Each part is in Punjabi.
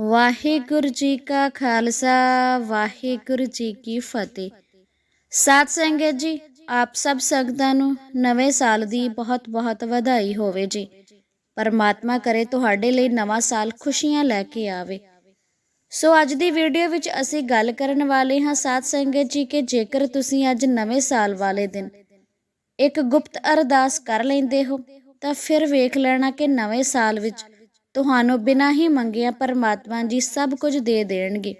ਵਾਹਿਗੁਰੂ ਜੀ ਕਾ ਖਾਲਸਾ, ਵਾਹਿਗੁਰੂ ਜੀ ਕੀ ਫਤਿਹ। ਸਾਧ ਸੰਗਤ ਜੀ, ਆਪ ਸਭ ਸੰਗਤਾਂ ਨੂੰ ਨਵੇਂ ਸਾਲ ਦੀ ਬਹੁਤ ਬਹੁਤ ਵਧਾਈ ਹੋਵੇ ਜੀ। ਪਰਮਾਤਮਾ ਕਰੇ ਤੁਹਾਡੇ ਲਈ ਨਵਾਂ ਸਾਲ ਖੁਸ਼ੀਆਂ ਲੈ ਕੇ ਆਵੇ। ਸੋ ਅੱਜ ਦੀ ਵੀਡੀਓ ਵਿੱਚ ਅਸੀਂ ਗੱਲ ਕਰਨ ਵਾਲੇ ਹਾਂ ਸਾਧ ਸੰਗਤ ਜੀ ਕਿ ਜੇਕਰ ਤੁਸੀਂ ਅੱਜ ਨਵੇਂ ਸਾਲ ਵਾਲੇ ਦਿਨ ਇੱਕ ਗੁਪਤ ਅਰਦਾਸ ਕਰ ਲੈਂਦੇ ਹੋ, ਤਾਂ ਫਿਰ ਵੇਖ ਲੈਣਾ ਕਿ ਨਵੇਂ ਸਾਲ ਵਿੱਚ ਤੁਹਾਨੂੰ ਬਿਨਾਂ ਹੀ ਮੰਗਿਆ ਪਰਮਾਤਮਾ ਜੀ ਸਭ ਕੁਝ ਦੇ ਦੇਣਗੇ।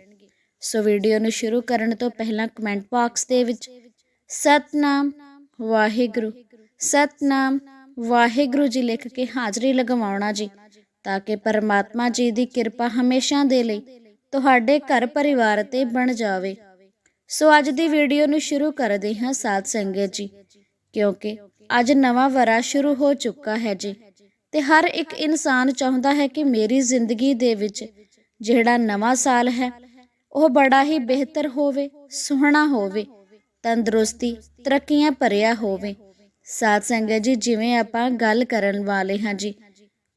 ਸੋ ਵੀਡੀਓ ਨੂੰ ਸ਼ੁਰੂ ਕਰਨ ਤੋਂ ਪਹਿਲਾਂ ਕਮੈਂਟ ਬਾਕਸ ਦੇ ਵਿੱਚ, ਸਤਨਾਮ ਵਾਹਿਗੁਰੂ ਸਤਨਾਮ ਵਾਹਿਗੁਰੂ ਜੀ ਲਿਖ ਕੇ ਹਾਜ਼ਰੀ ਲਗਵਾਉਣਾ ਜੀ, ਤਾਂ ਕਿ ਪਰਮਾਤਮਾ ਜੀ ਦੀ ਕਿਰਪਾ ਹਮੇਸ਼ਾ ਦੇ ਲਈ ਤੁਹਾਡੇ ਘਰ ਪਰਿਵਾਰ ਤੇ ਬਣ ਜਾਵੇ। ਸੋ ਅੱਜ ਦੀ ਵੀਡੀਓ ਨੂੰ ਸ਼ੁਰੂ ਕਰਦੇ ਹਾਂ ਸਾਧ ਸੰਗਤ ਜੀ, ਕਿਉਂਕਿ ਅੱਜ ਨਵਾਂ ਵਰਾ ਸ਼ੁਰੂ ਹੋ ਚੁੱਕਾ ਹੈ ਜੀ। ਤੇ ਹਰ ਇੱਕ ਇਨਸਾਨ ਚਾਹੁੰਦਾ ਹੈ ਕਿ ਮੇਰੀ ਜ਼ਿੰਦਗੀ ਦੇ ਵਿੱਚ ਜਿਹੜਾ ਨਵਾਂ ਸਾਲ ਹੈ, ਉਹ ਬੜਾ ਹੀ ਬਿਹਤਰ ਹੋਵੇ, ਸੁਹਣਾ ਹੋਵੇ, ਤੰਦਰੁਸਤੀ, ਤਰੱਕੀਆਂ ਭਰਿਆ ਹੋਵੇ। ਸਾਧ ਸੰਗਤ ਜੀ, ਜਿਵੇਂ ਆਪਾਂ ਗੱਲ ਕਰਨ ਵਾਲੇ ਹਾਂ ਜੀ,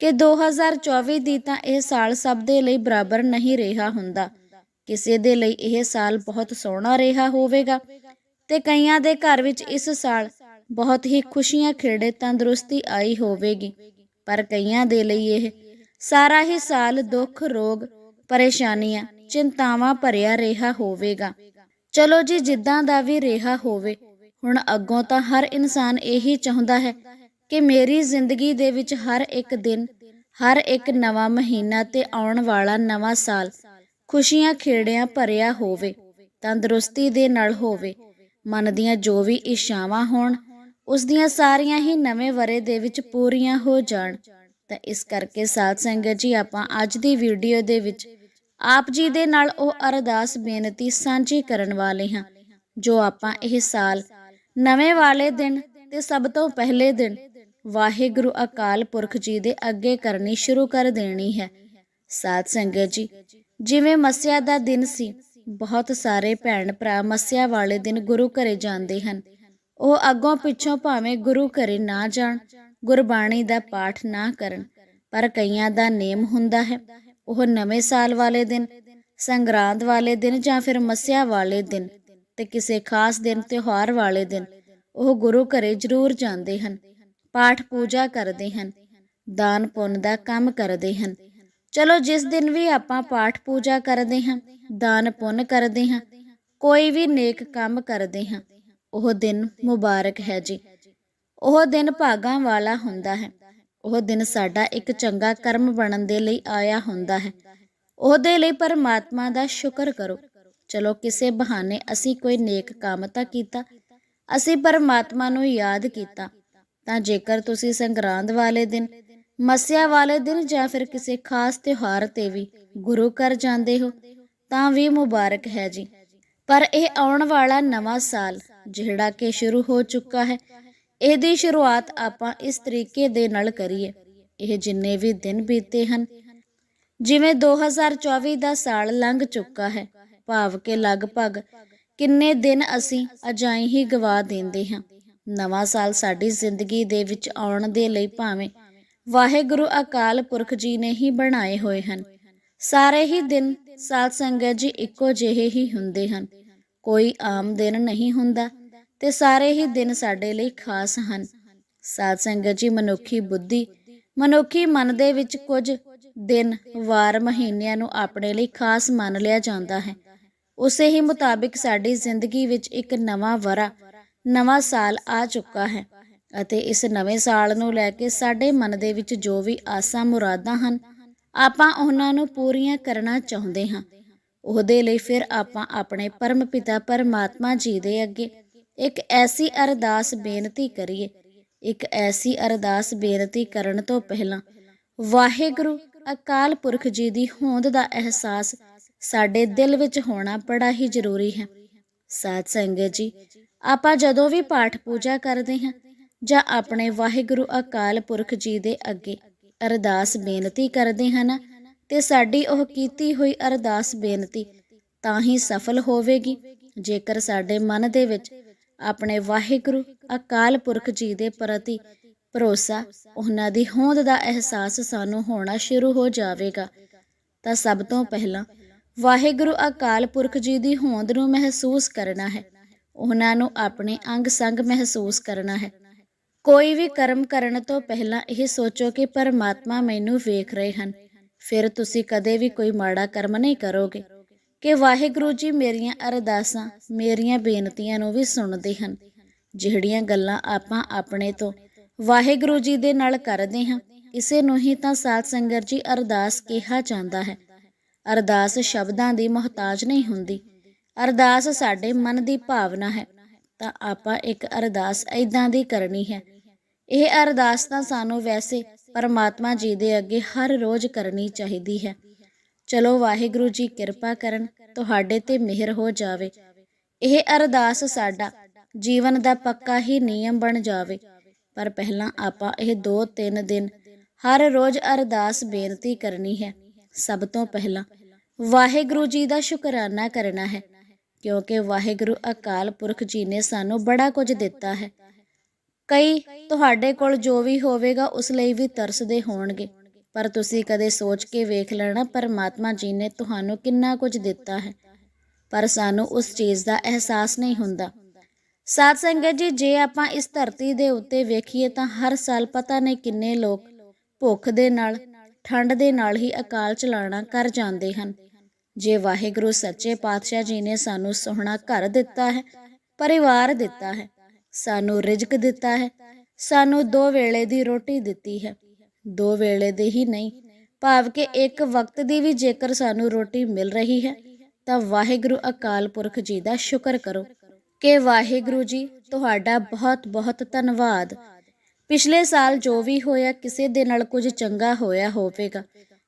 ਕਿ 2024 ਦੀ ਤਾਂ ਇਹ ਸਾਲ ਸਭ ਦੇ ਲਈ ਬਰਾਬਰ ਨਹੀਂ ਰਿਹਾ ਹੁੰਦਾ। ਕਿਸੇ ਦੇ ਲਈ ਇਹ ਸਾਲ ਬਹੁਤ ਸੋਹਣਾ ਰਿਹਾ ਹੋਵੇਗਾ ਤੇ ਕਈਆਂ ਦੇ ਘਰ ਵਿੱਚ ਇਸ ਸਾਲ ਬਹੁਤ ਹੀ ਖੁਸ਼ੀਆਂ ਖੇੜੇ ਤੰਦਰੁਸਤੀ ਆਈ ਹੋਵੇਗੀ। ਪਰ ਕਈਆਂ ਦੇ ਲਈ ਇਹ ਸਾਰਾ ਹੀ ਸਾਲ ਦੁੱਖ, ਰੋਗ, ਪਰੇਸ਼ਾਨੀਆਂ, ਚਿੰਤਾਵਾਂ ਭਰਿਆ ਰਿਹਾ ਹੋਵੇਗਾ। ਚਲੋ ਜੀ, ਜਿੱਦਾਂ ਦਾ ਵੀ ਰਿਹਾ ਹੋਵੇ, ਹੁਣ ਅੱਗੋਂ ਤਾਂ ਹਰ ਇਨਸਾਨ ਇਹੀ ਚਾਹੁੰਦਾ ਹੈ ਕਿ ਮੇਰੀ ਜ਼ਿੰਦਗੀ ਦੇ ਵਿੱਚ ਹਰ ਇੱਕ ਦਿਨ, ਹਰ ਇੱਕ ਨਵਾਂ ਮਹੀਨਾ ਤੇ ਆਉਣ ਵਾਲਾ ਨਵਾਂ ਸਾਲ ਖੁਸ਼ੀਆਂ, ਖੇੜਿਆਂ ਭਰਿਆ ਹੋਵੇ, ਤੰਦਰੁਸਤੀ ਦੇ ਨਾਲ ਹੋਵੇ, ਮਨ ਦੀਆਂ ਜੋ ਵੀ ਇੱਛਾਵਾਂ ਹੋਣ ਉਸ ਦੀਆਂ ਸਾਰੀਆਂ ਹੀ ਨਵੇਂ ਵਰੇ ਦੇ ਵਿੱਚ ਪੂਰੀਆਂ ਹੋ ਜਾਣ। ਤਾਂ ਇਸ ਕਰਕੇ ਸਾਧ ਸੰਗਤ ਜੀ, ਆਪਾਂ ਅੱਜ ਦੀ ਵੀਡੀਓ ਦੇ ਵਿੱਚ ਆਪ ਜੀ ਦੇ ਨਾਲ ਉਹ ਅਰਦਾਸ ਬੇਨਤੀ ਸਾਂਝੀ ਕਰਨ ਵਾਲੇ ਹਾਂ, ਜੋ ਆਪਾਂ ਇਹ ਸਾਲ ਨਵੇਂ ਵਾਲੇ ਦਿਨ ਤੇ ਸਭ ਤੋਂ ਪਹਿਲੇ ਦਿਨ ਵਾਹਿਗੁਰੂ ਅਕਾਲ ਪੁਰਖ ਜੀ ਦੇ ਅੱਗੇ ਕਰਨੀ ਸ਼ੁਰੂ ਕਰ ਦੇਣੀ ਹੈ। ਸਾਧ ਸੰਗਤ ਜੀ, ਜਿਵੇਂ ਮੱਸਿਆ ਦਾ ਦਿਨ ਸੀ, ਬਹੁਤ ਸਾਰੇ ਭੈਣ ਭਰਾ ਮੱਸਿਆ ਵਾਲੇ ਦਿਨ ਗੁਰੂ ਘਰੇ ਜਾਂਦੇ ਹਨ। ਉਹ ਅੱਗੋਂ ਪਿੱਛੋਂ ਭਾਵੇਂ ਗੁਰੂ ਘਰੇ ਨਾ ਜਾਣ, ਗੁਰਬਾਣੀ ਦਾ ਪਾਠ ਨਾ ਕਰਨ, ਪਰ ਕਈਆਂ ਦਾ ਨੇਮ ਹੁੰਦਾ ਹੈ। ਉਹ ਨਵੇਂ ਸਾਲ ਵਾਲੇ ਦਿਨ, ਸੰਗਰਾਂਦ ਵਾਲੇ ਦਿਨ ਜਾਂ ਫਿਰ ਮੱਸਿਆ ਵਾਲੇ ਦਿਨ ਤੇ ਕਿਸੇ ਖਾਸ ਦਿਨ, ਤਿਉਹਾਰ ਵਾਲੇ ਦਿਨ ਉਹ ਗੁਰੂ ਘਰੇ ਜ਼ਰੂਰ ਜਾਂਦੇ ਹਨ, ਪਾਠ ਪੂਜਾ ਕਰਦੇ ਹਨ, ਦਾਨ ਪੁੰਨ ਦਾ ਕੰਮ ਕਰਦੇ ਹਨ। ਚਲੋ ਜਿਸ ਦਿਨ ਵੀ ਆਪਾਂ ਪਾਠ ਪੂਜਾ ਕਰਦੇ ਹਾਂ, ਦਾਨ ਪੁੰਨ ਕਰਦੇ ਹਾਂ, ਕੋਈ ਵੀ ਨੇਕ ਕੰਮ ਕਰਦੇ ਹਾਂ ਉਹ ਦਿਨ ਮੁਬਾਰਕ ਹੈ ਜੀ। ਉਹ ਦਿਨ ਭਾਗਾਂ ਵਾਲਾ ਹੁੰਦਾ ਹੈ। ਉਹ ਦਿਨ ਸਾਡਾ ਇੱਕ ਚੰਗਾ ਕਰਮ ਬਣਨ ਦੇ ਲਈ ਆਇਆ ਹੁੰਦਾ ਹੈ। ਉਹਦੇ ਲਈ ਪਰਮਾਤਮਾ ਦਾ ਸ਼ੁਕਰ ਕਰੋ। ਚਲੋ ਕਿਸੇ ਬਹਾਨੇ ਅਸੀਂ ਕੋਈ ਨੇਕ ਕੰਮ ਤਾਂ ਕੀਤਾ। ਅਸੀਂ ਪਰਮਾਤਮਾ ਨੂੰ ਯਾਦ ਕੀਤਾ। ਤਾਂ ਜੇਕਰ ਤੁਸੀਂ ਸੰਗਰਾਂਦ ਵਾਲੇ ਦਿਨ, ਮਸਿਆ ਵਾਲੇ ਦਿਨ ਜਾਂ ਫਿਰ ਕਿਸੇ ਖਾਸ ਤਿਉਹਾਰ ਤੇ ਵੀ ਗੁਰੂ ਘਰ ਜਾਂਦੇ ਹੋ, ਤਾਂ ਵੀ ਮੁਬਾਰਕ ਹੈ ਜੀ। ਪਰ ਇਹ ਆਉਣ ਵਾਲਾ ਨਵਾਂ ਸਾਲ ਜਿਹੜਾ ਕਿ ਸ਼ੁਰੂ ਹੋ ਚੁੱਕਾ ਹੈ। ਇਹਦੀ ਸ਼ੁਰੂਆਤ ਆਪਾਂ ਇਸ ਤਰੀਕੇ ਦੇ ਨਾਲ ਕਰੀਏ। ਇਹ ਜਿੰਨੇ ਵੀ ਦਿਨ ਬੀਤੇ ਹਨ। ਜਿਵੇਂ 2024 ਦਾ ਸਾਲ ਲੰਘ ਚੁੱਕਾ ਹੈ। ਭਾਵ ਕਿ ਲਗਭਗ ਕਿੰਨੇ ਦਿਨ ਅਸੀਂ ਅਜਾਈ ਹੀ ਗਵਾ ਦਿੰਦੇ ਹਾਂ। ਨਵਾਂ ਸਾਲ ਸਾਡੀ ਜ਼ਿੰਦਗੀ ਦੇ ਵਿੱਚ ਆਉਣ ਦੇ ਲਈ ਭਾਵੇਂ ਵਾਹਿਗੁਰੂ ਅਕਾਲ ਪੁਰਖ ਜੀ ਨੇ ਹੀ ਬਣਾਏ ਹੋਏ ਹਨ। ਸਾਰੇ ਹੀ ਦਿਨ ਸਾਧ ਸੰਗਤ ਜੀ ਇੱਕੋ ਜਿਹੇ ਹੀ ਹੁੰਦੇ ਹਨ। ਕੋਈ ਆਮ ਦਿਨ ਨਹੀਂ ਹੁੰਦਾ ਤੇ ਸਾਰੇ ਹੀ ਦਿਨ ਸਾਡੇ ਲਈ ਖਾਸ ਹਨ। ਸਾਧ ਸੰਗਤ ਜੀ, ਮਨੁੱਖੀ ਬੁੱਧੀ, ਮਨੁੱਖੀ ਮਨ ਦੇ ਵਿੱਚ ਕੁਝ ਦਿਨ, ਵਾਰ, ਮਹੀਨਿਆਂ ਨੂੰ ਆਪਣੇ ਲਈ ਖਾਸ ਮੰਨ ਲਿਆ ਜਾਂਦਾ ਹੈ। ਉਸੇ ਹੀ ਮੁਤਾਬਿਕ ਸਾਡੀ ਜ਼ਿੰਦਗੀ ਵਿੱਚ ਇੱਕ ਨਵਾਂ ਵਰਾ ਨਵਾਂ ਸਾਲ ਆ ਚੁੱਕਾ ਹੈ ਅਤੇ ਇਸ ਨਵੇਂ ਸਾਲ ਨੂੰ ਲੈ ਕੇ ਸਾਡੇ ਮਨ ਦੇ ਵਿੱਚ ਜੋ ਵੀ ਆਸਾਂ ਮੁਰਾਦਾਂ ਹਨ, ਆਪਾਂ ਉਹਨਾਂ ਨੂੰ ਪੂਰੀਆਂ ਕਰਨਾ ਚਾਹੁੰਦੇ ਹਾਂ। ਉਹਦੇ ਲਈ ਫਿਰ ਆਪਾਂ ਆਪਣੇ ਪਰਮ ਪਿਤਾ ਪਰਮਾਤਮਾ ਜੀ ਦੇ ਅੱਗੇ ਇੱਕ ਐਸੀ ਅਰਦਾਸ ਬੇਨਤੀ ਕਰੀਏ, ਇੱਕ ਐਸੀ ਅਰਦਾਸ ਬੇਨਤੀ ਕਰਨ ਤੋਂ ਪਹਿਲਾਂ ਵਾਹਿਗੁਰੂ ਅਕਾਲ ਪੁਰਖ ਜੀ ਦੀ ਹੋਂਦ ਦਾ ਅਹਿਸਾਸ ਸਾਡੇ ਦਿਲ ਵਿੱਚ ਹੋਣਾ ਬੜਾ ਹੀ ਜ਼ਰੂਰੀ ਹੈ। ਸਾਧ ਸੰਗਤ ਜੀ, ਆਪਾਂ ਜਦੋਂ ਵੀ ਪਾਠ ਪੂਜਾ ਕਰਦੇ ਹਾਂ ਜਾਂ ਆਪਣੇ ਵਾਹਿਗੁਰੂ ਅਕਾਲ ਪੁਰਖ ਜੀ ਦੇ ਅੱਗੇ ਅਰਦਾਸ ਬੇਨਤੀ ਕਰਦੇ ਹਨ ਤੇ ਸਾਡੀ ਉਹ ਕੀਤੀ ਹੋਈ ਅਰਦਾਸ ਬੇਨਤੀ ਤਾਂ ਹੀ ਸਫਲ ਹੋਵੇਗੀ। ਜੇਕਰ ਸਾਡੇ ਮਨ ਦੇ ਵਿੱਚ ਆਪਣੇ ਵਾਹਿਗੁਰੂ, ਅਕਾਲ ਪੁਰਖ ਜੀ ਦੇ ਪ੍ਰਤੀ ਭਰੋਸਾ, ਉਹਨਾਂ ਦੀ ਹੋਂਦ ਦਾ ਅਹਿਸਾਸ ਸਾਨੂੰ ਹੋਣਾ ਸ਼ੁਰੂ ਹੋ ਜਾਵੇਗਾ, ਤਾਂ ਸਭ ਤੋਂ ਪਹਿਲਾਂ ਵਾਹਿਗੁਰੂ, ਅਕਾਲ ਪੁਰਖ ਜੀ ਦੀ ਹੋਂਦ ਨੂੰ ਮਹਿਸੂਸ ਕਰਨਾ ਹੈ। ਉਹਨਾਂ ਨੂੰ ਆਪਣੇ ਅੰਗ ਸੰਗ ਮਹਿਸੂਸ ਕਰਨਾ ਹੈ। ਕੋਈ ਵੀ ਕਰਮ ਕਰਨ ਤੋਂ ਪਹਿਲਾਂ ਇਹ ਸੋਚੋ ਕਿ ਪਰਮਾਤਮਾ ਮੈਨੂੰ ਵੇਖ ਰਹੇ ਹਨ। ਫਿਰ ਤੁਸੀਂ ਕਦੇ ਵੀ ਕੋਈ ਮਾੜਾ ਕਰਮ ਨਹੀਂ ਕਰੋਗੇ। ਕਿ ਵਾਹਿਗੁਰੂ ਜੀ ਮੇਰੀਆਂ ਅਰਦਾਸਾਂ, ਮੇਰੀਆਂ ਬੇਨਤੀਆਂ ਨੂੰ ਵੀ ਸੁਣਦੇ ਹਨ। ਜਿਹੜੀਆਂ ਗੱਲਾਂ ਆਪਾਂ ਆਪਣੇ ਤੋਂ ਵਾਹਿਗੁਰੂ ਜੀ ਦੇ ਨਾਲ ਕਰਦੇ ਹਾਂ, ਇਸੇ ਨੂੰ ਹੀ ਤਾਂ ਸਾਧ ਸੰਗਤ ਜੀ ਅਰਦਾਸ ਕਿਹਾ ਜਾਂਦਾ ਹੈ। ਅਰਦਾਸ ਸ਼ਬਦਾਂ ਦੀ ਮੁਹਤਾਜ ਨਹੀਂ ਹੁੰਦੀ। ਅਰਦਾਸ ਸਾਡੇ ਮਨ ਦੀ ਭਾਵਨਾ ਹੈ। ਤਾਂ ਆਪਾਂ ਇੱਕ ਅਰਦਾਸ ਐਦਾਂ ਦੀ ਕਰਨੀ ਹੈ। ਇਹ ਅਰਦਾਸ ਤਾਂ ਸਾਨੂੰ ਵੈਸੇ ਪਰਮਾਤਮਾ ਜੀ ਦੇ ਅੱਗੇ ਹਰ ਰੋਜ਼ ਕਰਨੀ ਚਾਹੀਦੀ ਹੈ। ਚਲੋ ਵਾਹਿਗੁਰੂ ਜੀ ਕਿਰਪਾ ਕਰਨ, ਤੁਹਾਡੇ ਤੇ ਮਿਹਰ ਹੋ ਜਾਵੇ। ਇਹ ਅਰਦਾਸ ਸਾਡਾ ਜੀਵਨ ਦਾ ਪੱਕਾ ਹੀ ਨਿਯਮ ਬਣ ਜਾਵੇ। ਪਰ ਪਹਿਲਾਂ ਆਪਾਂ ਇਹ 2-3 ਦਿਨ ਹਰ ਰੋਜ਼ ਅਰਦਾਸ ਬੇਨਤੀ ਕਰਨੀ ਹੈ। ਸਭ ਤੋਂ ਪਹਿਲਾਂ ਵਾਹਿਗੁਰੂ ਜੀ ਦਾ ਸ਼ੁਕਰਾਨਾ ਕਰਨਾ ਹੈ। ਕਿਉਂਕਿ ਵਾਹਿਗੁਰੂ ਅਕਾਲ ਪੁਰਖ ਜੀ ਨੇ ਸਾਨੂੰ ਬੜਾ ਕੁਝ ਦਿੱਤਾ ਹੈ। ਕਈ ਤੁਹਾਡੇ ਕੋਲ ਜੋ ਵੀ ਹੋਵੇਗਾ, ਉਸ ਲਈ ਵੀ ਤਰਸਦੇ ਹੋਣਗੇ। ਪਰ ਤੁਸੀਂ ਕਦੇ ਸੋਚ ਕੇ ਵੇਖ ਲੈਣਾ, ਪਰਮਾਤਮਾ ਜੀ ਨੇ ਤੁਹਾਨੂੰ ਕਿੰਨਾ ਕੁਝ ਦਿੱਤਾ ਹੈ। ਪਰ ਸਾਨੂੰ ਉਸ ਚੀਜ਼ ਦਾ ਅਹਿਸਾਸ ਨਹੀਂ ਹੁੰਦਾ। ਸਾਧ ਸੰਗਤ ਜੀ, ਜੇ ਆਪਾਂ ਇਸ ਧਰਤੀ ਦੇ ਉੱਤੇ ਵੇਖੀਏ ਤਾਂ ਹਰ ਸਾਲ ਪਤਾ ਨਹੀਂ ਕਿੰਨੇ ਲੋਕ ਭੁੱਖ ਦੇ ਨਾਲ, ਠੰਡ ਦੇ ਨਾਲ ਹੀ ਅਕਾਲ ਚਲਾਣਾ ਕਰ ਜਾਂਦੇ ਹਨ। ਜੇ ਵਾਹਿਗੁਰੂ ਸੱਚੇ ਪਾਤਸ਼ਾਹ ਜੀ ਨੇ ਸਾਨੂੰ ਸੋਹਣਾ ਘਰ ਦਿੱਤਾ ਹੈ, ਪਰਿਵਾਰ ਦਿੱਤਾ ਹੈ ਸਾਨੂੰ ਰਿਜ਼ਕ ਦਿੱਤਾ ਹੈ। ਸਾਨੂੰ ਦੋ ਵੇਲੇ ਦੀ ਰੋਟੀ ਦਿੱਤੀ ਹੈ। ਦੋ ਵੇਲੇ ਦੇ ਹੀ ਨਹੀਂ। ਭਾਵ ਕਿ ਇੱਕ ਵਕਤ ਦੀ ਵੀ ਜੇਕਰ ਸਾਨੂੰ ਰੋਟੀ ਮਿਲ ਰਹੀ ਹੈ, ਤਾਂ ਵਾਹਿਗੁਰੂ ਅਕਾਲ ਪੁਰਖ ਜੀ ਦਾ ਸ਼ੁਕਰ ਕਰੋ। ਕਿ ਵਾਹਿਗੁਰੂ ਜੀ, ਤੁਹਾਡਾ ਬਹੁਤ ਬਹੁਤ ਧੰਨਵਾਦ। ਪਿਛਲੇ ਸਾਲ ਜੋ ਵੀ ਹੋਇਆ, ਕਿਸੇ ਦੇ ਨਾਲ ਕੁਝ ਚੰਗਾ ਹੋਇਆ ਹੋਵੇਗਾ,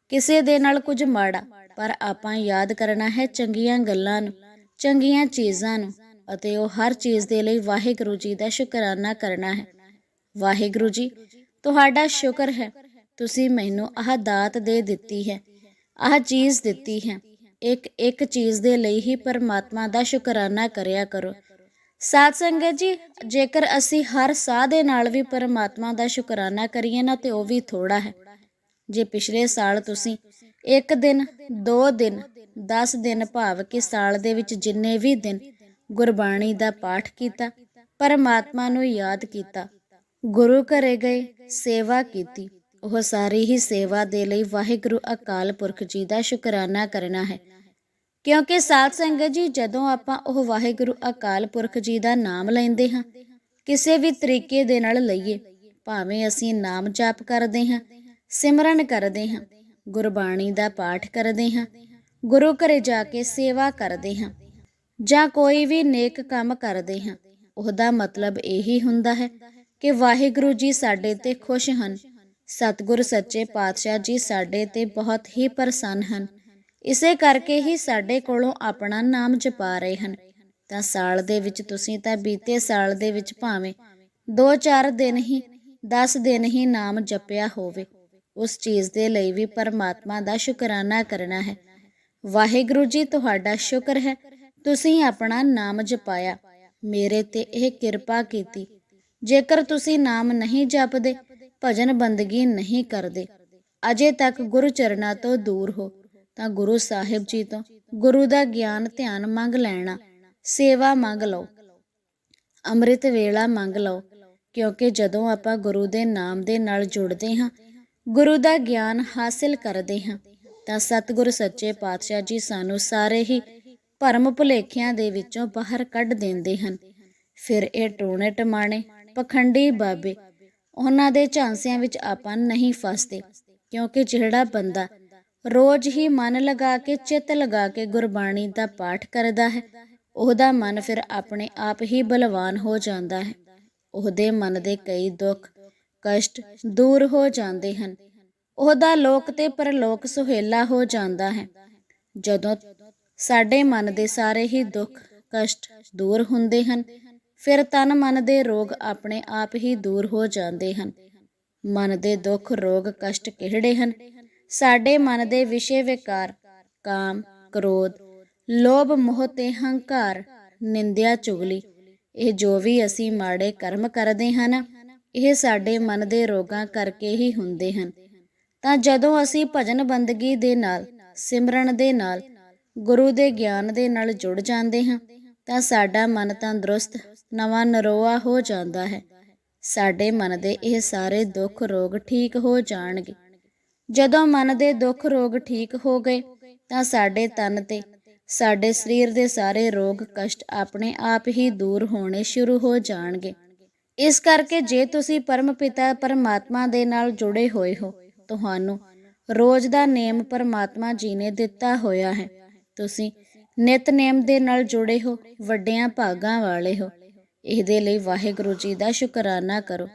ਕਿਸੇ ਦੇ ਨਾਲ ਕੁਝ ਮਾੜਾ, ਪਰ ਆਪਾਂ ਯਾਦ ਕਰਨਾ ਹੈ ਚੰਗੀਆਂ ਗੱਲਾਂ ਨੂੰ, ਚੰਗੀਆਂ ਚੀਜ਼ਾਂ ਨੂੰ। ਅਤੇ ਉਹ ਹਰ ਚੀਜ਼ ਦੇ ਲਈ ਵਾਹਿਗੁਰੂ ਜੀ ਦਾ ਸ਼ੁਕਰਾਨਾ ਕਰਨਾ ਹੈ। ਵਾਹਿਗੁਰੂ ਜੀ, ਤੁਹਾਡਾ ਸ਼ੁਕਰ ਹੈ। ਤੁਸੀਂ ਮੈਨੂੰ ਆਹ ਦਾਤ ਦੇ ਦਿੱਤੀ ਹੈ, ਆਹ ਚੀਜ਼ ਦਿੱਤੀ ਹੈ। ਇੱਕ ਇੱਕ ਚੀਜ਼ ਦੇ ਲਈ ਹੀ ਪਰਮਾਤਮਾ ਦਾ ਸ਼ੁਕਰਾਨਾ ਕਰਿਆ ਕਰੋ। ਸਾਧ ਸੰਗਤ ਜੀ, ਜੇਕਰ ਅਸੀਂ ਹਰ ਸਾਹ ਦੇ ਨਾਲ ਵੀ ਪਰਮਾਤਮਾ ਦਾ ਸ਼ੁਕਰਾਨਾ ਕਰੀਏ ਨਾ ਤੇ ਉਹ ਵੀ ਥੋੜਾ ਹੈ। ਜੇ ਪਿਛਲੇ ਸਾਲ ਤੁਸੀਂ ਇੱਕ ਦਿਨ, ਦੋ ਦਿਨ 10 ਦਿਨ ਭਾਵ ਕਿ ਸਾਲ ਦੇ ਵਿੱਚ ਜਿੰਨੇ ਵੀ ਦਿਨ ਗੁਰਬਾਣੀ ਦਾ ਪਾਠ ਕੀਤਾ, ਪਰਮਾਤਮਾ ਨੂੰ ਯਾਦ ਕੀਤਾ। ਗੁਰੂ ਘਰੇ ਗਏ, ਸੇਵਾ ਕੀਤੀ। ਉਹ ਸਾਰੀ ਹੀ ਸੇਵਾ ਦੇ ਲਈ ਵਾਹਿਗੁਰੂ ਅਕਾਲ ਪੁਰਖ ਜੀ ਦਾ ਸ਼ੁਕਰਾਨਾ ਕਰਨਾ ਹੈ। ਕਿਉਂਕਿ ਸਾਧ ਸੰਗਤ ਜੀ, ਜਦੋਂ ਆਪਾਂ ਉਹ ਵਾਹਿਗੁਰੂ ਅਕਾਲ ਪੁਰਖ ਜੀ ਦਾ ਨਾਮ ਲੈਂਦੇ ਹਾਂ, ਕਿਸੇ ਵੀ ਤਰੀਕੇ ਦੇ ਨਾਲ ਲਈਏ, ਭਾਵੇਂ ਅਸੀਂ ਨਾਮ ਜਾਪ ਕਰਦੇ ਹਾਂ, ਸਿਮਰਨ ਕਰਦੇ ਹਾਂ, ਗੁਰਬਾਣੀ ਦਾ ਪਾਠ ਕਰਦੇ ਹਾਂ, ਗੁਰੂ ਘਰੇ ਜਾ ਕੇ ਸੇਵਾ ਕਰਦੇ ਹਾਂ ਜਾਂ ਕੋਈ ਵੀ ਨੇਕ ਕੰਮ ਕਰਦੇ ਹਾਂ, ਉਹਦਾ ਮਤਲਬ ਇਹੀ ਹੁੰਦਾ ਹੈ ਕਿ ਵਾਹਿਗੁਰੂ ਜੀ ਸਾਡੇ ਤੇ ਖੁਸ਼ ਹਨ। ਸਤਿਗੁਰ ਸੱਚੇ ਪਾਤਸ਼ਾਹ ਜੀ ਸਾਡੇ ਤੇ ਬਹੁਤ ਹੀ ਪ੍ਰਸੰਨ ਹਨ। ਇਸੇ ਕਰਕੇ ਹੀ ਸਾਡੇ ਕੋਲੋਂ ਆਪਣਾ ਨਾਮ ਜਪਾ ਰਹੇ ਹਨ। ਤਾਂ ਸਾਲ ਦੇ ਵਿੱਚ ਤੁਸੀਂ ਤਾਂ ਬੀਤੇ ਸਾਲ ਦੇ ਵਿੱਚ ਭਾਵੇਂ 2-4 ਦਿਨ ਹੀ 10 ਦਿਨ ਹੀ ਨਾਮ ਜਪਿਆ ਹੋਵੇ, ਉਸ ਚੀਜ਼ ਦੇ ਲਈ ਵੀ ਪਰਮਾਤਮਾ ਦਾ ਸ਼ੁਕਰਾਨਾ ਕਰਨਾ ਹੈ। ਵਾਹਿਗੁਰੂ ਜੀ, ਤੁਹਾਡਾ ਸ਼ੁਕਰ ਹੈ ਤੁਸੀਂ ਆਪਣਾ ਨਾਮ ਜਪਾਇਆ। ਮੇਰੇ ਤੇ ਇਹ ਕਿਰਪਾ ਕੀਤੀ। ਜੇਕਰ ਤੁਸੀਂ ਨਾਮ ਨਹੀਂ ਜਪਦੇ, ਭਜਨ ਬੰਦਗੀ ਨਹੀਂ ਕਰਦੇ। ਅਜੇ ਤੱਕ ਗੁਰੂ ਚਰਨਾਂ ਤੋਂ ਦੂਰ ਹੋ, ਤਾਂ ਗੁਰੂ ਸਾਹਿਬ ਜੀ ਤੋਂ ਗੁਰੂ ਦਾ ਗਿਆਨ ਧਿਆਨ ਮੰਗ ਲੈਣਾ। ਸੇਵਾ ਮੰਗ ਲਓ। ਅੰਮ੍ਰਿਤ ਵੇਲਾ ਮੰਗ ਲਓ। ਕਿਉਂਕਿ ਜਦੋਂ ਆਪਾਂ ਗੁਰੂ ਦੇ ਨਾਮ ਦੇ ਨਾਲ ਜੁੜਦੇ ਹਾਂ, ਗੁਰੂ ਦਾ ਗਿਆਨ ਹਾਸਿਲ ਕਰਦੇ ਹਾਂ, ਤਾਂ ਸਤਿਗੁਰ ਸੱਚੇ ਪਾਤਸ਼ਾਹ ਜੀ ਸਾਨੂੰ ਸਾਰੇ ਹੀ ਭਰਮ ਭੁਲੇਖਿਆਂ ਦੇ ਵਿੱਚੋਂ ਬਾਹਰ ਕੱਢ ਦਿੰਦੇ ਹਨ। ਫਿਰ ਇਹ ਟੋਣੇ ਟਮਾਣੇ, ਪਖੰਡੀ ਬਾਬੇ, ਉਹਨਾਂ ਦੇ ਝਾਂਸਿਆਂ ਵਿੱਚ ਆਪਾਂ ਨਹੀਂ ਫਸਦੇ, ਕਿਉਂਕਿ ਜਿਹੜਾ ਬੰਦਾ ਰੋਜ਼ ਹੀ ਮਨ ਲਗਾ ਕੇ, ਚਿੱਤ ਲਗਾ ਕੇ ਗੁਰਬਾਣੀ ਦਾ ਪਾਠ ਕਰਦਾ ਹੈ, ਉਹਦਾ ਮਨ ਫਿਰ ਆਪਣੇ ਆਪ ਹੀ ਬਲਵਾਨ ਹੋ ਜਾਂਦਾ ਹੈ। ਉਹਦੇ ਮਨ ਦੇ ਕਈ ਦੁੱਖ, ਕਸ਼ਟ ਦੂਰ ਹੋ ਜਾਂਦੇ ਹਨ। ਉਹਦਾ ਲੋਕ ਤੇ ਪਰਲੋਕ ਸੁਹੇਲਾ ਹੋ ਜਾਂਦਾ ਹੈ। ਜਦੋਂ ਸਾਡੇ ਮਨ ਦੇ ਸਾਰੇ ਹੀ ਦੁੱਖ, ਕਸ਼ਟ ਦੂਰ ਹੁੰਦੇ ਹਨ। ਫਿਰ ਤਨ ਮਨ ਦੇ ਰੋਗ ਆਪਣੇ ਆਪ ਹੀ ਦੂਰ ਹੋ ਜਾਂਦੇ ਹਨ। ਮਨ ਦੇ ਦੁੱਖ, ਰੋਗ, ਕਸ਼ਟ ਕਿਹੜੇ ਹਨ? ਸਾਡੇ ਮਨ ਦੇ ਵਿਸ਼ੇ ਵਿਕਾਰ, ਕਾਮ, ਕ੍ਰੋਧ, ਲੋਭ, ਮੋਹ ਤੇ ਹੰਕਾਰ, ਨਿੰਦਿਆ, ਚੁਗਲੀ, ਇਹ ਜੋ ਵੀ ਅਸੀਂ ਮਾੜੇ ਕਰਮ ਕਰਦੇ ਹਨ, ਇਹ ਸਾਡੇ ਮਨ ਦੇ ਰੋਗਾਂ ਕਰਕੇ ਹੀ ਹੁੰਦੇ ਹਨ। ਤਾਂ ਜਦੋਂ ਅਸੀਂ ਭਜਨ ਬੰਦਗੀ ਦੇ ਨਾਲ, ਸਿਮਰਨ ਦੇ ਨਾਲ ਗੁਰੂ ਦੇ ਗਿਆਨ ਦੇ ਨਾਲ ਜੁੜ ਜਾਂਦੇ ਹਾਂ, ਤਾਂ ਸਾਡਾ ਮਨ ਤੰਦਰੁਸਤ, ਨਵਾਂ ਨਰੋਆ ਹੋ ਜਾਂਦਾ ਹੈ। ਸਾਡੇ ਮਨ ਦੇ ਇਹ ਸਾਰੇ ਦੁੱਖ ਰੋਗ ਠੀਕ ਹੋ ਜਾਣਗੇ। ਜਦੋਂ ਮਨ ਦੇ ਦੁੱਖ ਰੋਗ ਠੀਕ ਹੋ ਗਏ, ਤਾਂ ਸਾਡੇ ਤਨ ਤੇ, ਸਾਡੇ ਸਰੀਰ ਦੇ ਸਾਰੇ ਰੋਗ ਕਸ਼ਟ ਆਪਣੇ ਆਪ ਹੀ ਦੂਰ ਹੋਣੇ ਸ਼ੁਰੂ ਹੋ ਜਾਣਗੇ। ਇਸ ਕਰਕੇ ਜੇ ਤੁਸੀਂ ਪਰਮ ਪਿਤਾ ਪਰਮਾਤਮਾ ਦੇ ਨਾਲ ਜੁੜੇ ਹੋਏ ਹੋ, ਤੁਹਾਨੂੰ ਰੋਜ਼ ਦਾ ਨੇਮ ਪਰਮਾਤਮਾ ਜੀ ਨੇ ਦਿੱਤਾ ਹੋਇਆ ਹੈ। ਤੁਸੀਂ ਨਿਤਨੇਮ ਦੇ ਨਾਲ ਜੁੜੇ ਹੋ, ਵੱਡਿਆਂ ਭਾਗਾਂ ਵਾਲੇ ਹੋ। ਇਹਦੇ ਲਈ ਵਾਹਿਗੁਰੂ ਜੀ ਦਾ ਸ਼ੁਕਰਾਨਾ ਕਰੋ।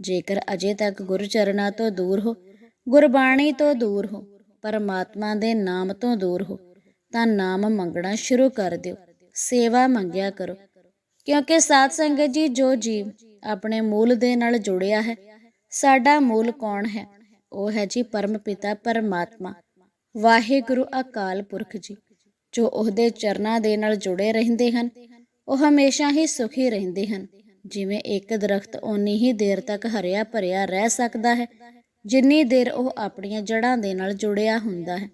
ਜੇਕਰ ਅਜੇ ਤੱਕ ਗੁਰੂ ਤੋਂ ਦੂਰ ਹੋ, ਗੁਰਬਾਣੀ ਤੋਂ ਦੂਰ ਹੋ, ਪਰਮਾਤਮਾ ਦੇ ਨਾਮ ਤੋਂ ਦੂਰ ਹੋ, ਤਾਂ ਨਾਮ ਮੰਗਣਾ ਸ਼ੁਰੂ ਕਰ ਦਿਓ। ਸੇਵਾ ਮੰਗਿਆ ਕਰੋ। ਕਿਉਂਕਿ ਸਾਧ ਸੰਗਤ ਜੀ, ਜੋ ਜੀਵ ਆਪਣੇ ਮੂਲ ਦੇ ਨਾਲ ਜੁੜਿਆ ਹੈ, ਸਾਡਾ ਮੂਲ ਕੌਣ ਹੈ? ਉਹ ਹੈ ਜੀ ਪਰਮ ਪਿਤਾ ਪਰਮਾਤਮਾ। ਵਾਹਿਗੁਰੂ ਅਕਾਲ ਪੁਰਖ ਜੀ। ਜੋ ਉਹਦੇ ਚਰਨਾਂ ਦੇ ਨਾਲ ਜੁੜੇ ਰਹਿੰਦੇ ਹਨ, ਉਹ ਹਮੇਸ਼ਾ ਹੀ ਸੁਖੀ ਰਹਿੰਦੇ ਹਨ। ਜਿਵੇਂ ਇੱਕ ਦਰਖਤ ਓਨੀ ਹੀ ਦੇਰ ਤੱਕ ਹਰਿਆ ਭਰਿਆ ਰਹਿ ਸਕਦਾ ਹੈ, ਜਿੰਨੀ ਦੇਰ ਉਹ ਆਪਣੀਆਂ ਜੜ੍ਹਾਂ ਦੇ ਨਾਲ ਜੁੜਿਆ ਹੁੰਦਾ ਹੈ।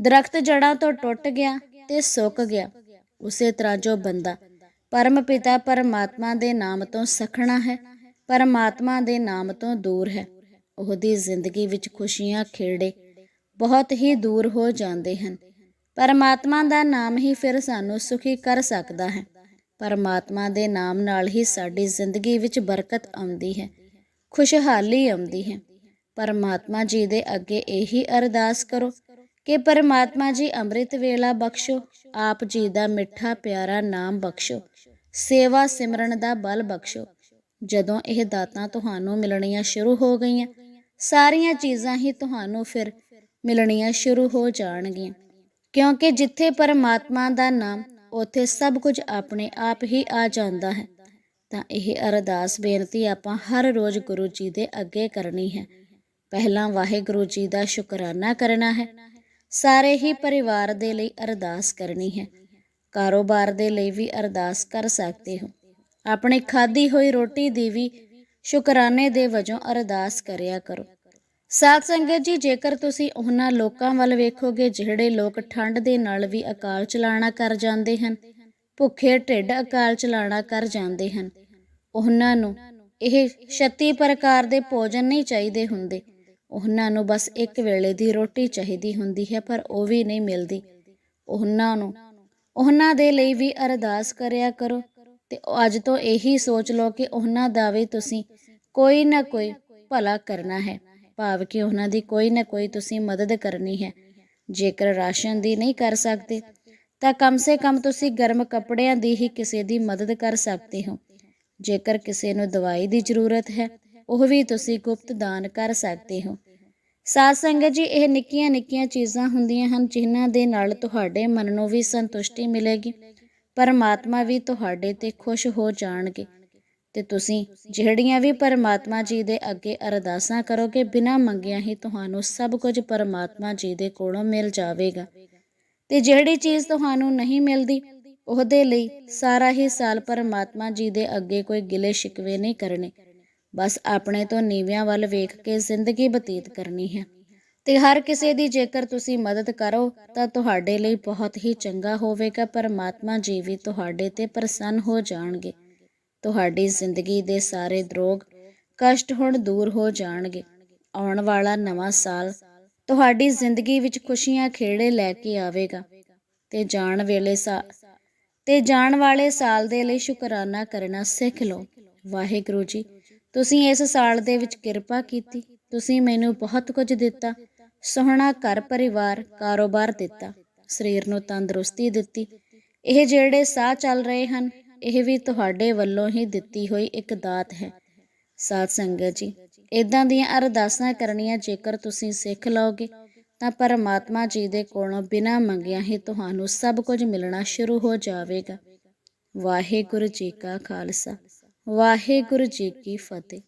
ਦਰਖਤ ਜੜ੍ਹਾਂ ਤੋਂ ਟੁੱਟ ਗਿਆ ਤੇ ਸੁੱਕ ਗਿਆ, ਉਸੇ ਤਰ੍ਹਾਂ ਜੋ ਬੰਦਾ ਪਰਮ ਪਿਤਾ ਪਰਮਾਤਮਾ ਦੇ ਨਾਮ ਤੋਂ ਸਖਣਾ ਹੈ, ਪਰਮਾਤਮਾ ਦੇ ਨਾਮ ਤੋਂ ਦੂਰ ਹੈ। ਉਹਦੀ ਜ਼ਿੰਦਗੀ ਵਿੱਚ ਖੁਸ਼ੀਆਂ ਖੇੜੇ ਬਹੁਤ ਹੀ ਦੂਰ ਹੋ ਜਾਂਦੇ ਹਨ। ਪਰਮਾਤਮਾ ਦਾ ਨਾਮ ਹੀ ਫਿਰ ਸਾਨੂੰ ਸੁਖੀ ਕਰ ਸਕਦਾ ਹੈ। ਪਰਮਾਤਮਾ ਦੇ ਨਾਮ ਨਾਲ ਹੀ ਸਾਡੀ ਜ਼ਿੰਦਗੀ ਵਿੱਚ ਬਰਕਤ ਆਉਂਦੀ ਹੈ, ਖੁਸ਼ਹਾਲੀ ਆਉਂਦੀ ਹੈ। ਪਰਮਾਤਮਾ ਜੀ ਦੇ ਅੱਗੇ ਇਹੀ ਅਰਦਾਸ ਕਰੋ ਕਿ ਪਰਮਾਤਮਾ ਜੀ ਅੰਮ੍ਰਿਤ ਵੇਲਾ ਬਖਸ਼ੋ, ਆਪ ਜੀ ਦਾ ਮਿੱਠਾ ਪਿਆਰਾ ਨਾਮ ਬਖਸ਼ੋ, ਸੇਵਾ ਸਿਮਰਨ ਦਾ ਬਲ ਬਖਸ਼ੋ। ਜਦੋਂ ਇਹ ਦਾਤਾਂ ਤੁਹਾਨੂੰ ਮਿਲਣੀਆਂ ਸ਼ੁਰੂ ਹੋ ਗਈਆਂ, ਸਾਰੀਆਂ ਚੀਜ਼ਾਂ ਹੀ ਤੁਹਾਨੂੰ ਫਿਰ ਮਿਲਣੀਆਂ ਸ਼ੁਰੂ ਹੋ ਜਾਣਗੀਆਂ। ਕਿਉਂਕਿ ਜਿੱਥੇ ਪਰਮਾਤਮਾ ਦਾ ਨਾਮ, ਉੱਥੇ ਸਭ ਕੁਝ ਆਪਣੇ ਆਪ ਹੀ ਆ ਜਾਂਦਾ ਹੈ। ਤਾਂ ਇਹ ਅਰਦਾਸ ਬੇਨਤੀ ਆਪਾਂ ਹਰ ਰੋਜ਼ ਗੁਰੂ ਜੀ ਦੇ ਅੱਗੇ ਕਰਨੀ ਹੈ। ਪਹਿਲਾਂ ਵਾਹਿਗੁਰੂ ਜੀ ਦਾ ਸ਼ੁਕਰਾਨਾ ਕਰਨਾ ਹੈ। ਸਾਰੇ ਹੀ ਪਰਿਵਾਰ ਦੇ ਲਈ ਅਰਦਾਸ ਕਰਨੀ ਹੈ। ਕਾਰੋਬਾਰ ਦੇ ਲਈ ਵੀ ਅਰਦਾਸ ਕਰ ਸਕਦੇ ਹੋ। ਆਪਣੀ ਖਾਧੀ ਹੋਈ ਰੋਟੀ ਦੀ ਵੀ ਸ਼ੁਕਰਾਨੇ ਦੇ ਵਜੋਂ ਅਰਦਾਸ ਕਰਿਆ ਕਰੋ। ਸਾਧ ਸੰਗਤ ਜੀ, ਜੇਕਰ ਤੁਸੀਂ ਉਹਨਾਂ ਲੋਕਾਂ ਵੱਲ ਵੇਖੋਗੇ ਜਿਹੜੇ ਲੋਕ ਠੰਡ ਦੇ ਨਾਲ ਵੀ ਅਕਾਲ ਚਲਾਣਾ ਕਰ ਜਾਂਦੇ ਹਨ, ਭੁੱਖੇ ਢਿੱਡ ਅਕਾਲ ਚਲਾਣਾ ਕਰ ਜਾਂਦੇ ਹਨ, ਉਹਨਾਂ ਨੂੰ ਇਹ 36 ਪ੍ਰਕਾਰ ਦੇ ਭੋਜਨ ਨਹੀਂ ਚਾਹੀਦੇ ਹੁੰਦੇ। ਉਹਨਾਂ ਨੂੰ ਬਸ ਇੱਕ ਵੇਲੇ ਦੀ ਰੋਟੀ ਚਾਹੀਦੀ ਹੁੰਦੀ ਹੈ, ਪਰ ਉਹ ਵੀ ਨਹੀਂ ਮਿਲਦੀ। ਉਹਨਾਂ ਨੂੰ, ਉਹਨਾਂ ਦੇ ਲਈ ਵੀ ਅਰਦਾਸ ਕਰਿਆ ਕਰੋ ਤੇ ਅੱਜ ਤੋਂ ਇਹੀ ਸੋਚ ਲਓ ਕਿ ਉਹਨਾਂ ਦਾ ਵੀ ਤੁਸੀਂ ਕੋਈ ਨਾ ਕੋਈ ਭਲਾ ਕਰਨਾ ਹੈ। ਭਾਵ ਕਿ ਉਹਨਾਂ ਦੀ ਕੋਈ ਨਾ ਕੋਈ ਤੁਸੀਂ ਮਦਦ ਕਰਨੀ ਹੈ। ਜੇਕਰ ਰਾਸ਼ਨ ਦੀ ਨਹੀਂ ਕਰ ਸਕਦੇ, ਤਾਂ ਕਮ ਸੇ ਕਮ ਤੁਸੀਂ ਗਰਮ ਕੱਪੜਿਆਂ ਦੀ ਹੀ ਕਿਸੇ ਦੀ ਮਦਦ ਕਰ ਸਕਦੇ ਹੋ। ਜੇਕਰ ਕਿਸੇ ਨੂੰ ਦਵਾਈ ਦੀ ਜ਼ਰੂਰਤ ਹੈ, ਉਹ ਵੀ ਤੁਸੀਂ ਗੁਪਤ ਦਾਨ ਕਰ ਸਕਦੇ ਹੋ। ਸਾਧ ਸੰਗਤ ਜੀ, ਇਹ ਨਿੱਕੀਆਂ ਨਿੱਕੀਆਂ ਚੀਜ਼ਾਂ ਹੁੰਦੀਆਂ ਹਨ, ਜਿਨ੍ਹਾਂ ਦੇ ਨਾਲ ਤੁਹਾਡੇ ਮਨ ਨੂੰ ਵੀ ਸੰਤੁਸ਼ਟੀ ਮਿਲੇਗੀ। ਪਰਮਾਤਮਾ ਵੀ ਤੁਹਾਡੇ ਤੇ ਖੁਸ਼ ਹੋ ਜਾਣਗੇ। ਤੇ ਤੁਸੀਂ ਜਿਹੜੀਆਂ ਵੀ ਪਰਮਾਤਮਾ ਜੀ ਦੇ ਅੱਗੇ ਅਰਦਾਸਾਂ ਕਰੋਗੇ, ਬਿਨਾਂ ਮੰਗਿਆਂ ਹੀ ਤੁਹਾਨੂੰ ਸਭ ਕੁਝ ਪਰਮਾਤਮਾ ਜੀ ਦੇ ਕੋਲੋਂ ਮਿਲ ਜਾਵੇਗਾ। ਤੇ ਜਿਹੜੀ ਚੀਜ਼ ਤੁਹਾਨੂੰ ਨਹੀਂ ਮਿਲਦੀ, ਉਹਦੇ ਲਈ ਸਾਰਾ ਹੀ ਸਾਲ ਪਰਮਾਤਮਾ ਜੀ ਦੇ ਅੱਗੇ ਕੋਈ ਗਿਲੇ ਸ਼ਿਕਵੇ ਨਹੀਂ ਕਰਨੇ। ਬਸ ਆਪਣੇ ਤੋਂ ਨੀਵਿਆਂ ਵੱਲ ਵੇਖ ਕੇ ਜ਼ਿੰਦਗੀ ਬਤੀਤ ਕਰਨੀ ਹੈ। ਤੇ ਹਰ ਕਿਸੇ ਦੀ ਜੇਕਰ ਤੁਸੀਂ ਮਦਦ ਕਰੋ, ਤਾਂ ਤੁਹਾਡੇ ਲਈ ਬਹੁਤ ਹੀ ਚੰਗਾ ਹੋਵੇਗਾ। ਪਰਮਾਤਮਾ ਜੀ ਵੀ ਤੁਹਾਡੇ ਤੇ ਪ੍ਰਸੰਨ ਹੋ ਜਾਣਗੇ। ਤੁਹਾਡੀ ਜ਼ਿੰਦਗੀ ਦੇ ਸਾਰੇ ਦਰੋਗ ਕਸ਼ਟ ਹੁਣ ਦੂਰ ਹੋ ਜਾਣਗੇ। ਆਉਣ ਵਾਲਾ ਨਵਾਂ ਸਾਲ ਤੁਹਾਡੀ ਜ਼ਿੰਦਗੀ ਵਿੱਚ ਖੁਸ਼ੀਆਂ ਖੇੜੇ ਲੈ ਕੇ ਆਵੇਗਾ। ਤੇ ਜਾਣ ਵੇਲੇ ਸਾ ਤੇ ਜਾਣ ਵਾਲੇ ਸਾਲ ਦੇ ਲਈ ਸ਼ੁਕਰਾਨਾ ਕਰਨਾ ਸਿੱਖ ਲਓ। ਵਾਹਿਗੁਰੂ ਜੀ, ਤੁਸੀਂ ਇਸ ਸਾਲ ਦੇ ਵਿੱਚ ਕਿਰਪਾ ਕੀਤੀ। ਤੁਸੀਂ ਮੈਨੂੰ ਬਹੁਤ ਕੁਝ ਦਿੱਤਾ। ਸੋਹਣਾ ਘਰ ਪਰਿਵਾਰ ਕਾਰੋਬਾਰ ਦਿੱਤਾ। ਸਰੀਰ ਨੂੰ ਤੰਦਰੁਸਤੀ ਦਿੱਤੀ। ਇਹ ਜਿਹੜੇ ਸਾਹ ਚੱਲ ਰਹੇ ਹਨ ਇਹ ਵੀ ਤੁਹਾਡੇ ਵੱਲੋਂ ਹੀ ਦਿੱਤੀ ਹੋਈ ਇੱਕ ਦਾਤ ਹੈ। ਸਾਧ ਸੰਗਤ ਜੀ ਇਦਾਂ ਦੀਆਂ ਅਰਦਾਸਾਂ ਕਰਨੀਆਂ ਜੇਕਰ ਤੁਸੀਂ ਸਿੱਖ ਲਓਗੇ, ਤਾਂ ਪਰਮਾਤਮਾ ਜੀ ਦੇ ਕੋਲੋਂ ਬਿਨਾਂ ਮੰਗਿਆ ਹੀ ਤੁਹਾਨੂੰ ਸਭ ਕੁਝ ਮਿਲਣਾ ਸ਼ੁਰੂ ਹੋ ਜਾਵੇਗਾ। ਵਾਹਿਗੁਰੂ ਜੀ ਕਾ ਖਾਲਸਾ, ਵਾਹਿਗੁਰੂ ਜੀ ਕੀ ਫਤਿਹ।